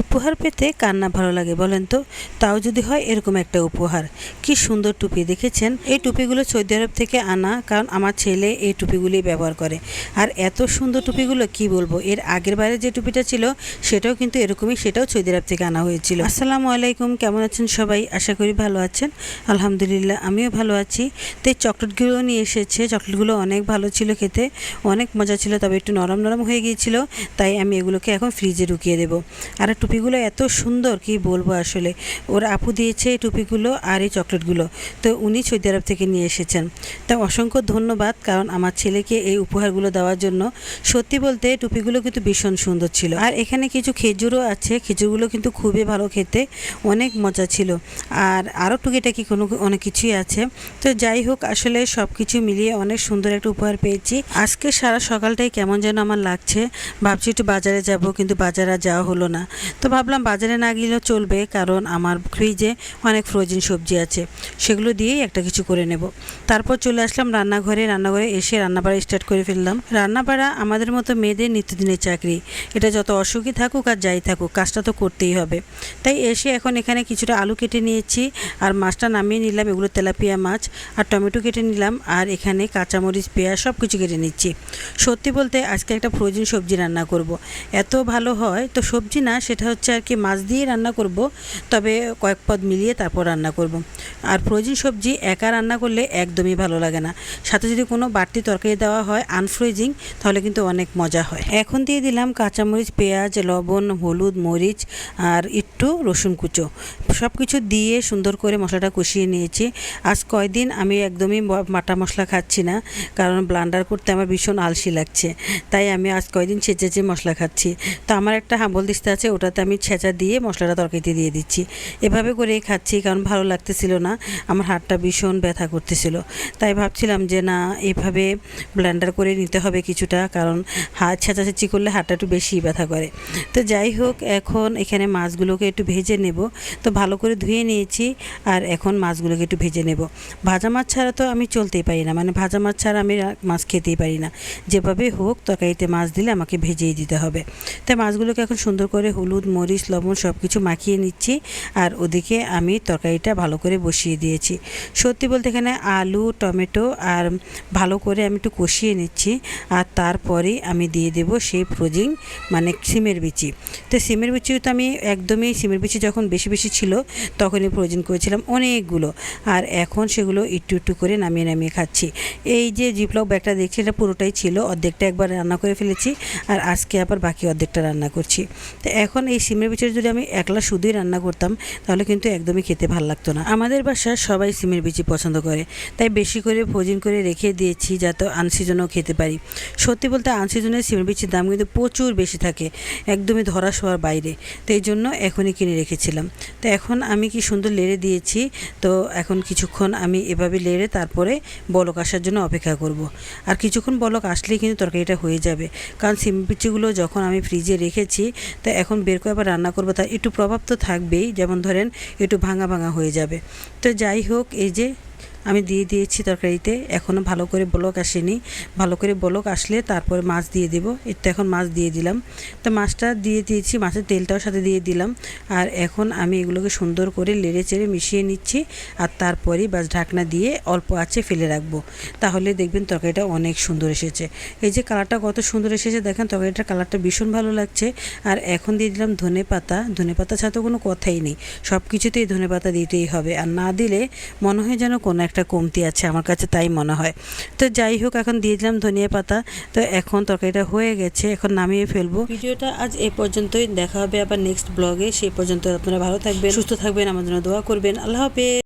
উপহার পেতে কান্না ভালো লাগে, বলেন তো? তাও যদি হয় এরকম একটা উপহার। কি সুন্দর টুপি, দেখেছেন? এই টুপিগুলো সৌদি আরব থেকে আনা, কারণ আমার ছেলে এই টুপিগুলি ব্যবহার করে। আর এত সুন্দর টুপিগুলো, কি বলব? এর আগের বারে যে টুপিটা ছিল, সেটাও কিন্তু এরকমই, সেটাও সৌদি আরব থেকে আনা হয়েছিল। আসসালামু আলাইকুম, কেমন আছেন সবাই? আশা করি ভালো আছেন। আলহামদুলিল্লাহ, আমিও ভালো আছি। তো এই চকলেটগুলো নিয়ে এসেছে, চকলেটগুলো অনেক ভালো ছিল খেতে, অনেক মজা ছিল, তবে একটু নরম নরম হয়ে গিয়েছিল, তাই আমি এগুলোকে এখন ফ্রিজে ঢুকিয়ে দেবো। আর টুপিগুলো এত সুন্দর, কি বলব আসলে? ওর আপু দিয়েছে এই টুপিগুলো আর এই চকলেটগুলো। তো উনি সৌদি আরব থেকে নিয়ে এসেছেন। তা অসংখ্য ধন্যবাদ, কারণ আমার ছেলেকে এই উপহারগুলো দেওয়ার জন্য। সত্যি বলতে টুপিগুলো কিন্তু ভীষণ সুন্দর ছিল। আর এখানে কিছু খেজুরও আছে। খেজুরগুলো কিন্তু খুবই ভালো খেতে, অনেক মজা ছিল। আর আরও টুকিটাকি কোনো অনেক কিছুই আছে। তো যাই হোক, আসলে সব কিছু মিলিয়ে অনেক সুন্দর একটা উপহার পেয়েছি। আজকে সারা সকালটাই কেমন যেন আমার লাগছে। ভাবছি একটু বাজারে যাব, কিন্তু বাজারে যাওয়া হলো না। তো ভাবলাম বাজারে না গেলেও চলবে, কারণ আমার ফ্রিজে অনেক ফ্রোজেন সবজি আছে। সেগুলো দিয়েই একটা কিছু করে নেব। তারপর চলে আসলাম রান্নাঘরে। রান্নাঘরে এসে রান্নাবাড়া স্টার্ট করে ফেললাম। রান্নাবাড়া আমাদের মতো মেয়েদের নিত্যদিনের চাকরি। এটা যত অসুখী থাকুক আর যাই থাকুক, কাজটা তো করতেই হবে। তাই এসে এখন এখানে কিছুটা আলু কেটে নিয়েছি, আর মাছটা নামিয়ে নিলাম। এগুলো তেলাপিয়া মাছ আর টমেটো কেটে নিলাম, আর এখানে কাঁচামরিচ, পেঁয়াজ সব কিছু কেটে নিচ্ছি। সত্যি বলতে আজকে একটা ফ্রোজেন সবজি রান্না করব। এত ভালো হয়, তো সবজি না, সেটা হচ্ছে আর কি, মাছ দিয়ে রান্না করব, তবে কয়েক পদ মিলিয়ে তারপর রান্না করব। আর ফ্রোজেন সবজি একা রান্না করলে একদমই ভালো লাগে না। সাথে যদি কোনো বাড়তি তরকারি দেওয়া হয় আনফ্রোজিং তাহলে কিন্তু অনেক মজা হয়। এখন দিয়ে দিলাম কাঁচামরিচ, পেঁয়াজ, লবণ, হলুদ, মরিচ আর একটু রসুন কুচো। সব কিছু দিয়ে সুন্দর করে মশলাটা কষিয়ে নিয়েছি। আজ কয়দিন আমি একদমই মাটা মশলা খাচ্ছি না, কারণ ব্লান্ডার করতে আমার ভীষণ আলসি লাগছে। তাই আমি আজ কয়দিন ছেঁচেছে মশলা খাচ্ছি। তো আমার একটা হাম্বল দিস্তা আছে ওটাতে আমি ছেঁচা দিয়ে মশলাটা তরকারিতে দিয়ে দিচ্ছি। এভাবে করেই খাচ্ছি কারণ ভালো লাগতেছিল না। আমার হাতটা ভীষণ ব্যথা করতেছিল। তাই ভাবছিলাম যে না, এভাবে ব্লেন্ডার করে নিতে হবে কিছুটা কারণ হাত ছেঁচাছেঁচি করলে হাতটা একটু বেশি ব্যথা করে। তো যাই হোক, এখন এখানে মাছগুলোকে একটু ভেজে নেব। তো ভালো করে ধুয়ে নিয়েছি আর এখন মাছগুলোকে একটু ভেজে নেব। ভাজা মাছ ছাড়া তো আমি চলতেই পারি না। মানে ভাজা মাছ ছাড়া আমি মাছ খেতেই পারি না। যেভাবে হোক তরকারিতে মাছ দিলে আমাকে ভেজেই দিতে হবে। তাই মাছগুলোকে এখন সুন্দর করে হলুদ মরিচ, লবণ সব কিছু মাখিয়ে নিচ্ছি আর ওদিকে আমি তরকারিটা ভালো করে বসিয়ে দিয়েছি। সত্যি বলতে এখানে আলু, টমেটো আর ভালো করে আমি একটু কষিয়ে নিচ্ছি আর তারপরেই আমি দিয়ে দেব সেই ফ্রোজিং মানে সিমের বিচি। তো সিমের বিচি তো আমি একদমই, সিমের বিচি যখন বেশি বেশি ছিল তখনই ফ্রোজিং করেছিলাম অনেকগুলো আর এখন সেগুলো একটু একটু করে নামিয়ে নামিয়ে খাচ্ছি। এই যে জিপলক ব্যাগটা দেখছি এটা পুরোটাই ছিল, অর্ধেকটা একবার রান্না করে ফেলেছি আর আজকে আবার বাকি অর্ধেকটা রান্না করছি। তো এখন এই সিমের বিচির যদি আমি একলা শুধুই রান্না করতাম, তাহলে কিন্তু একদমই খেতে ভালো লাগতো না। আমাদের বাসায় সবাই সিমের বিচি পছন্দ করে। তাই বেশি করে ভোজন করে রেখে দিয়েছি যাতে আনসিজনও খেতে পারি। সত্যি বলতে আনসিজনের সিমের বিচির দাম কিন্তু প্রচুর বেশি থাকে, একদমই ধরা শোয়ার বাইরে। তো এই জন্য এখনই কিনে রেখেছিলাম। তো এখন আমি কি সুন্দর লেড়ে দিয়েছি, তো এখন কিছুক্ষণ আমি এভাবে লেড়ে তারপরে বলক আসার জন্য অপেক্ষা করব। আর কিছুক্ষণ বলক আসলেই কিন্তু তরকারিটা হয়ে যাবে। কারণ সিম বিচিগুলো যখন আমি ফ্রিজে রেখেছি, তো এখন বের করে আবার রান্না করব, তা একটু প্রভাব তো থাকবেই। যেমন ধরেন, একটু ভাঙা ভাঙা হয়ে যাবে। তো যাই হোক, এই যে আমি দিয়ে দিয়েছি তরকারিতে। এখনও ভালো করে বলক আসেনি। ভালো করে বলক আসলে তারপরে মাছ দিয়ে দেবো। এটা এখন মাছ দিয়ে দিলাম। তো মাছটা দিয়ে দিয়েছি, মাছের তেলটাও সাথে দিয়ে দিলাম। আর এখন আমি এগুলোকে সুন্দর করে লেড়ে চেড়ে মিশিয়ে নিচ্ছি। আর তারপরেই বাস ঢাকনা দিয়ে অল্প আছে ফেলে রাখব। তাহলে দেখবেন তরকারিটা অনেক সুন্দর এসেছে। এই যে কালারটা কত সুন্দর এসেছে, দেখেন তরকারিটার কালারটা ভীষণ ভালো লাগছে। আর এখন দিয়ে দিলাম ধনে পাতা। ধনে পাতা ছাড়া তো কোনো কথাই নেই। সব কিছুতেই ধনে পাতা দিতেই হবে। আর না দিলে মনে হয় যেন কোনো একটা কমতি আছে আমার কাছে, তাই মনে হয়। তো যাই হোক, এখন দিয়ে দিলাম ধনিয়া পাতা। তো এখন তরকারিটা হয়ে গেছে, এখন নামিয়ে ফেলব। ভিডিওটা আজ এ পর্যন্তই, দেখা হবে আবার নেক্সট ব্লগে সেই পর্যন্ত আপনারা ভালো থাকবেন, সুস্থ থাকবেন, আমার জন্য দোয়া করবেন। আল্লাহ হাফেজ।